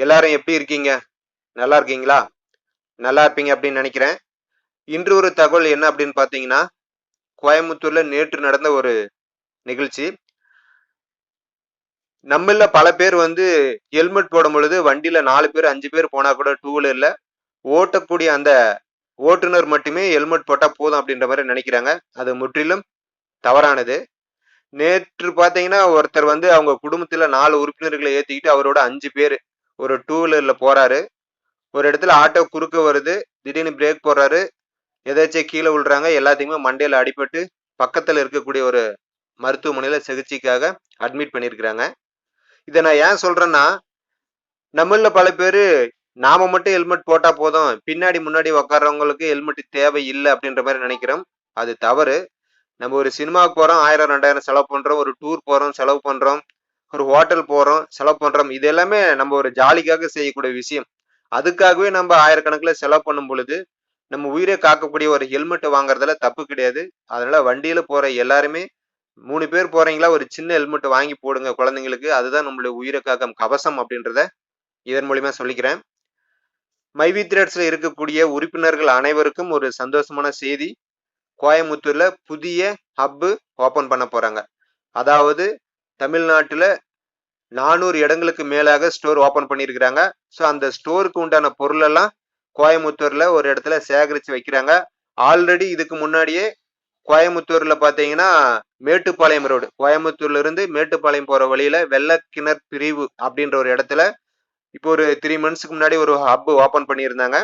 எல்லாரும் எப்படி இருக்கீங்க? நல்லா இருக்கீங்களா? நல்லா இருப்பீங்க அப்படின்னு நினைக்கிறேன். இன்று ஒரு தகவல் என்ன அப்படின்னு பார்த்தீங்கன்னா கோயம்புத்தூர்ல நேற்று நடந்த ஒரு நிகழ்ச்சி. நம்மள பல பேர் வந்து ஹெல்மெட் போடும் பொழுது வண்டியில நாலு பேர் அஞ்சு பேர் போனா கூட டூ வீலர்ல ஓட்டக்கூடிய அந்த ஓட்டுநர் மட்டுமே ஹெல்மெட் போட்டா போதும் அப்படின்ற மாதிரி நினைக்கிறாங்க. அது முற்றிலும் தவறானது. நேற்று பார்த்தீங்கன்னா ஒருத்தர் வந்து அவங்க குடும்பத்துல நாலு உறுப்பினர்களை ஏத்திக்கிட்டு அவரோட அஞ்சு பேர் ஒரு டூ வீலர்ல போறாரு. ஒரு இடத்துல ஆட்டோ குறுக்க வருது. திடீர்னு பிரேக் போடுறாரு. எதாச்சும் கீழே விழுறாங்க. எல்லாத்தையுமே மண்டையில் அடிபட்டு பக்கத்தில் இருக்கக்கூடிய ஒரு மருத்துவமனையில சிகிச்சைக்காக அட்மிட் பண்ணியிருக்கிறாங்க. இதை நான் ஏன் சொல்றேன்னா நம்மளில் பல பேர் நாம மட்டும் ஹெல்மெட் போட்டால் போதும். பின்னாடி முன்னாடி உட்கார்றவங்களுக்கு ஹெல்மெட் தேவை இல்லை அப்படின்ற மாதிரி நினைக்கிறோம். அது தவறு. நம்ம ஒரு சினிமாவுக்கு போகிறோம் ஆயிரம் ரெண்டாயிரம் செலவு பண்ணுறோம் ஒரு டூர் போகிறோம் செலவு பண்றோம். ஒரு ஹோட்டல் போறோம் செலவு பண்றோம் இது எல்லாமே நம்ம ஒரு ஜாலிக்காக செய்யக்கூடிய விஷயம். அதுக்காகவே நம்ம ஆயிரக்கணக்கில் செலவு பண்ணும் பொழுது நம்ம உயிரை காக்கக்கூடிய ஒரு ஹெல்மெட் வாங்குறதுல தப்பு கிடையாது. அதனால வண்டியில போற எல்லாருமே மூணு பேர் போறீங்களா ஒரு சின்ன ஹெல்மெட் வாங்கி போடுங்க குழந்தைங்களுக்கு. அதுதான் நம்மளுடைய உயிரை காக்கும் கவசம் அப்படின்றத இதன் மூலியமா சொல்லிக்கிறேன். மைவி த்ரெட்ஸ்ல இருக்கக்கூடிய உறுப்பினர்கள் அனைவருக்கும் ஒரு சந்தோஷமான செய்தி. கோயம்புத்தூர்ல புதிய ஹப்பு ஓபன் பண்ண போறாங்க. அதாவது தமிழ்நாட்டில் நானூறு இடங்களுக்கு மேலாக ஸ்டோர் ஓப்பன் பண்ணியிருக்கிறாங்க. ஸோ அந்த ஸ்டோருக்கு உண்டான பொருளெல்லாம் கோயமுத்தூரில் ஒரு இடத்துல சேகரித்து வைக்கிறாங்க. ஆல்ரெடி இதுக்கு முன்னாடியே கோயமுத்தூரில் பார்த்தீங்கன்னா மேட்டுப்பாளையம் ரோடு கோயமுத்தூர்லேருந்து மேட்டுப்பாளையம் போகிற வழியில் வெள்ளக்கிணர் பிரிவு அப்படின்ற ஒரு இடத்துல இப்போ ஒரு த்ரீ மந்த்ஸ்க்கு முன்னாடி ஒரு ஹப் ஓப்பன் பண்ணியிருந்தாங்க.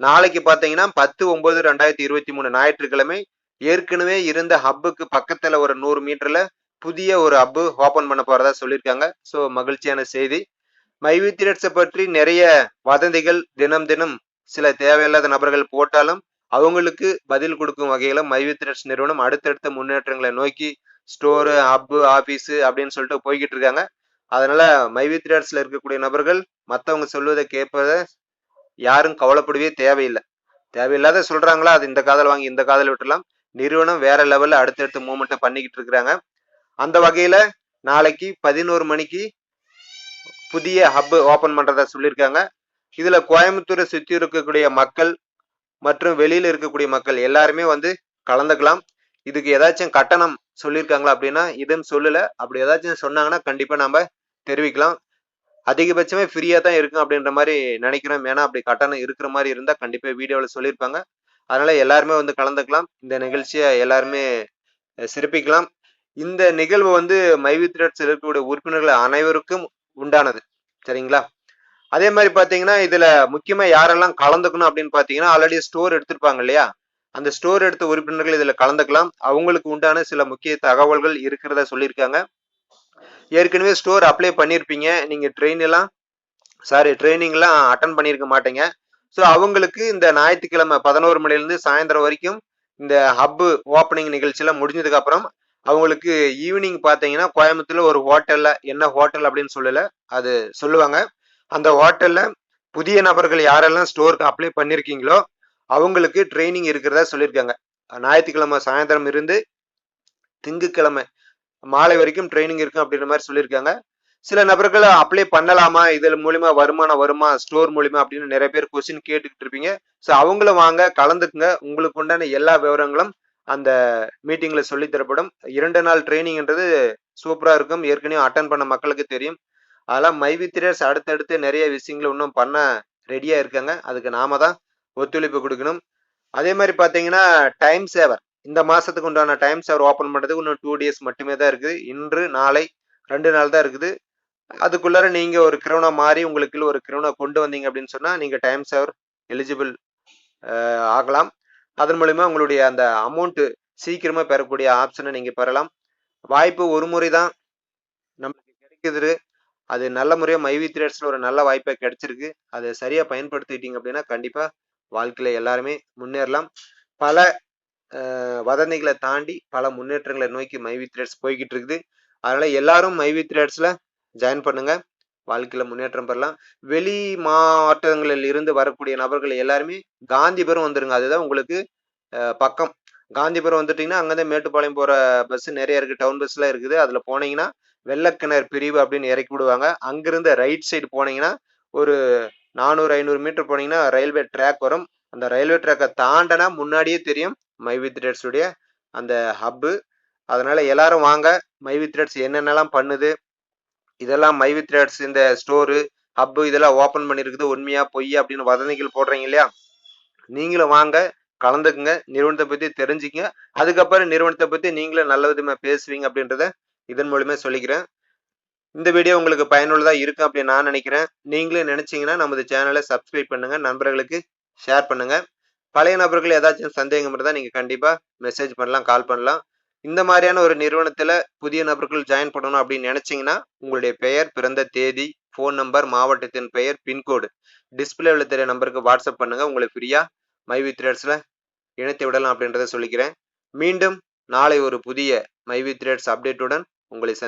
நாளைக்கு பார்த்தீங்கன்னா பத்து ஒன்பது ரெண்டாயிரத்தி இருபத்தி மூணு ஞாயிற்றுக்கிழமை ஏற்கனவே இருந்த ஹப்புக்கு பக்கத்தில் ஒரு நூறு மீட்டரில் புதிய ஒரு ஹப்பு ஓப்பன் பண்ண போறதா சொல்லியிருக்காங்க. ஸோ மகிழ்ச்சியான செய்தி. மைவி திரட்ஸை பற்றி நிறைய வதந்திகள் தினம் தினம் சில தேவையில்லாத நபர்கள் போட்டாலும் அவங்களுக்கு பதில் கொடுக்கும் வகையில மைவி திரட்ஸ் நிறுவனம் அடுத்தடுத்த முன்னேற்றங்களை நோக்கி ஸ்டோரு ஹப்பு ஆபீஸ் அப்படின்னு சொல்லிட்டு போய்கிட்டு இருக்காங்க. அதனால மைவி இருக்கக்கூடிய நபர்கள் மற்றவங்க சொல்வதை கேட்பத யாரும் கவலைப்படவே தேவையில்லை. தேவையில்லாத சொல்றாங்களா? அது இந்த காதல் வாங்கி இந்த காதல் விட்டுலாம் நிறுவனம் வேற லெவல்ல அடுத்தடுத்த மூமெண்ட்டை பண்ணிக்கிட்டு இருக்கிறாங்க. அந்த வகையில நாளைக்கு பதினோரு மணிக்கு புதிய ஹப் ஓபன் பண்றதா சொல்லியிருக்காங்க. இதுல கோயம்புத்தூரை சுத்தி இருக்கக்கூடிய மக்கள் மற்றும் வெளியில இருக்கக்கூடிய மக்கள் எல்லாருமே வந்து கலந்துக்கலாம். இதுக்கு ஏதாச்சும் கட்டணம் சொல்லியிருக்காங்களா அப்படின்னா இதுன்னு சொல்லல. அப்படி ஏதாச்சும் சொன்னாங்கன்னா கண்டிப்பா நம்ம தெரிவிக்கலாம். அதிகபட்சமே ஃப்ரீயா தான் இருக்கும் அப்படின்ற மாதிரி நினைக்கிறோம். ஏன்னா அப்படி கட்டணம் இருக்கிற மாதிரி இருந்தா கண்டிப்பா வீடியோவில் சொல்லியிருப்பாங்க. அதனால எல்லாருமே வந்து கலந்துக்கலாம். இந்த நிகழ்ச்சியை எல்லாருமே சிறப்பிக்கலாம். இந்த நிகழ்வு வந்து மைவி த்ரெட்ஸ் இருக்கக்கூடிய உறுப்பினர்கள் அனைவருக்கும் உண்டானது. சரிங்களா? அதே மாதிரி பார்த்தீங்கன்னா இதுல முக்கியமா யாரெல்லாம் கலந்துக்கணும் அப்படின்னு பார்த்தீங்கன்னா ஆல்ரெடி ஸ்டோர் எடுத்திருப்பாங்க இல்லையா? அந்த ஸ்டோர் எடுத்த உறுப்பினர்கள் இதுல கலந்துக்கலாம். அவங்களுக்கு உண்டான சில முக்கிய தகவல்கள் இருக்கிறதா சொல்லியிருக்காங்க. ஏற்கனவே ஸ்டோர் அப்ளை பண்ணியிருப்பீங்க. நீங்க ட்ரெயின் எல்லாம் சாரி ட்ரைனிங் எல்லாம் அட்டன் பண்ணியிருக்க மாட்டீங்க. ஸோ அவங்களுக்கு இந்த ஞாயிற்றுக்கிழமை பதினோரு மணிலேருந்து சாயந்தரம் வரைக்கும் இந்த ஹப்பு ஓப்பனிங் நிகழ்ச்சியெல்லாம் முடிஞ்சதுக்கு அப்புறம் அவங்களுக்கு ஈவினிங் பார்த்தீங்கன்னா கோயம்புத்தூர்ல ஒரு ஹோட்டல்ல என்ன ஹோட்டல் அப்படின்னு சொல்லல அது சொல்லுவாங்க. அந்த ஹோட்டல்ல புதிய நபர்கள் யாரெல்லாம் ஸ்டோருக்கு அப்ளை பண்ணியிருக்கீங்களோ அவங்களுக்கு ட்ரைனிங் இருக்கிறதா சொல்லியிருக்காங்க. ஞாயிற்றுக்கிழமை சாயந்தரம் இருந்து திங்கக்கிழமை மாலை வரைக்கும் ட்ரைனிங் இருக்கும் அப்படின்ற மாதிரி சொல்லியிருக்காங்க. சில நபர்கள் அப்ளை பண்ணலாமா? இதில் மூலிமா வருமானம் வருமா? ஸ்டோர் மூலிமா அப்படின்னு நிறைய பேர் கொஸ்டின் கேட்டுக்கிட்டு இருப்பீங்க. ஸோ அவங்களும் வாங்க கலந்துக்குங்க. உங்களுக்கு உண்டான எல்லா விவரங்களும் அந்த மீட்டிங்கில் சொல்லி தரப்படும். இரண்டு நாள் ட்ரைனிங்ன்றது சூப்பராக இருக்கும். ஏற்கனவே அட்டன் பண்ண மக்களுக்கு தெரியும். அதெல்லாம் மைவித்திரர்ஸ் அடுத்தடுத்து நிறைய விஷயங்களை இன்னும் பண்ண ரெடியாக இருக்காங்க. அதுக்கு நாம தான் ஒத்துழைப்பு கொடுக்கணும். அதே மாதிரி பார்த்தீங்கன்னா டைம் சேவர் இந்த மாதத்துக்கு உண்டான டைம் சேவர் ஓப்பன் பண்ணுறதுக்கு இன்னும் டூ டேஸ் மட்டுமே தான் இருக்குது. இன்று நாளை ரெண்டு நாள் தான் இருக்குது. அதுக்குள்ளார நீங்கள் ஒரு கிரௌனா மாறி உங்களுக்கு ஒரு கிரௌனா கொண்டு வந்தீங்க அப்படின்னு சொன்னால் நீங்கள் டைம் சேவர் எலிஜிபிள் ஆகலாம். அதன் மூலிமா உங்களுடைய அந்த அமௌண்ட்டு சீக்கிரமாக பெறக்கூடிய ஆப்ஷனை நீங்கள் பெறலாம். வாய்ப்பு ஒரு முறை தான். நம்மளுக்கு கிடைக்குது. அது நல்ல முறையாக மைவி த்ரேட்ஸில் ஒரு நல்ல வாய்ப்பை கிடைச்சிருக்கு. அதை சரியா பயன்படுத்திட்டீங்க அப்படின்னா கண்டிப்பாக வாழ்க்கையில் எல்லாருமே முன்னேறலாம். பல வதந்திகளை தாண்டி பல முன்னேற்றங்களை நோக்கி மைவி த்ரேட்ஸ் போய்கிட்டு இருக்குது. அதனால் எல்லாரும் மைவி த்ரேட்ஸில் ஜாயின் பண்ணுங்கள் வாழ்க்கையில் முன்னேற்றம் பெறலாம். வெளி மாவட்டங்களில் இருந்து வரக்கூடிய நபர்கள் எல்லாருமே காந்திபுரம் வந்துருங்க. அதுதான் உங்களுக்கு பக்கம். காந்திபுரம் வந்துட்டீங்கன்னா அங்கேருந்து மேட்டுப்பாளையம் போற பஸ் நிறைய இருக்கு. டவுன் பஸ்லாம் இருக்குது. அதுல போனீங்கன்னா வெள்ளக்கிணர் பிரிவு அப்படின்னு இறக்கி விடுவாங்க. அங்கிருந்து ரைட் சைடு போனீங்கன்னா ஒரு நானூறு ஐநூறு மீட்டர் போனீங்கன்னா ரயில்வே ட்ராக் வரும். அந்த ரயில்வே ட்ராக்கை தாண்டனா முன்னாடியே தெரியும் மை வித் அந்த ஹப்பு அதனால எல்லாரும் வாங்க. மை வித் என்னென்னலாம் பண்ணுது இதெல்லாம் மைவி த்ரேட்ஸ் இந்த ஸ்டோரு ஹப்பு இதெல்லாம் ஓப்பன் பண்ணியிருக்குது உண்மையா பொய்யா அப்படின்னு வதந்திகள் போடுறீங்க இல்லையா? நீங்களும் வாங்க கலந்துக்குங்க நிறுவனத்தை பற்றி தெரிஞ்சுக்கங்க. அதுக்கப்புறம் நிறுவனத்தை பற்றி நீங்களும் நல்ல விதமாக பேசுவீங்க அப்படின்றத இதன் மூலமே சொல்லிக்கிறேன். இந்த வீடியோ உங்களுக்கு பயனுள்ளதாக இருக்கும் அப்படின்னு நான் நினைக்கிறேன். நீங்களும் நினைச்சீங்கன்னா நமது சேனலை சப்ஸ்கிரைப் பண்ணுங்க நண்பர்களுக்கு ஷேர் பண்ணுங்க. பழைய நபர்கள் ஏதாச்சும் சந்தேகம் இருந்தால் நீங்கள் கண்டிப்பாக மெசேஜ் பண்ணலாம் கால் பண்ணலாம். இந்த மாதிரியான ஒரு நிறுவனத்தில் புதிய நபர்கள் ஜாயின் பண்ணணும் அப்படின்னு நினைச்சீங்கன்னா உங்களுடைய பெயர் பிறந்த தேதி ஃபோன் நம்பர் மாவட்டத்தின் பெயர் பின்கோடு. டிஸ்பிளேவில் தெரிய நம்பருக்கு வாட்ஸ்அப் பண்ணுங்க. உங்களை ஃப்ரீயாக மை வித் ட்ரேட்ஸ்ல இணைத்து விடலாம் அப்படின்றத சொல்லிக்கிறேன். மீண்டும் நாளை ஒரு புதிய மை வித் ட்ரேட்ஸ் அப்டேட்டுடன் உங்களை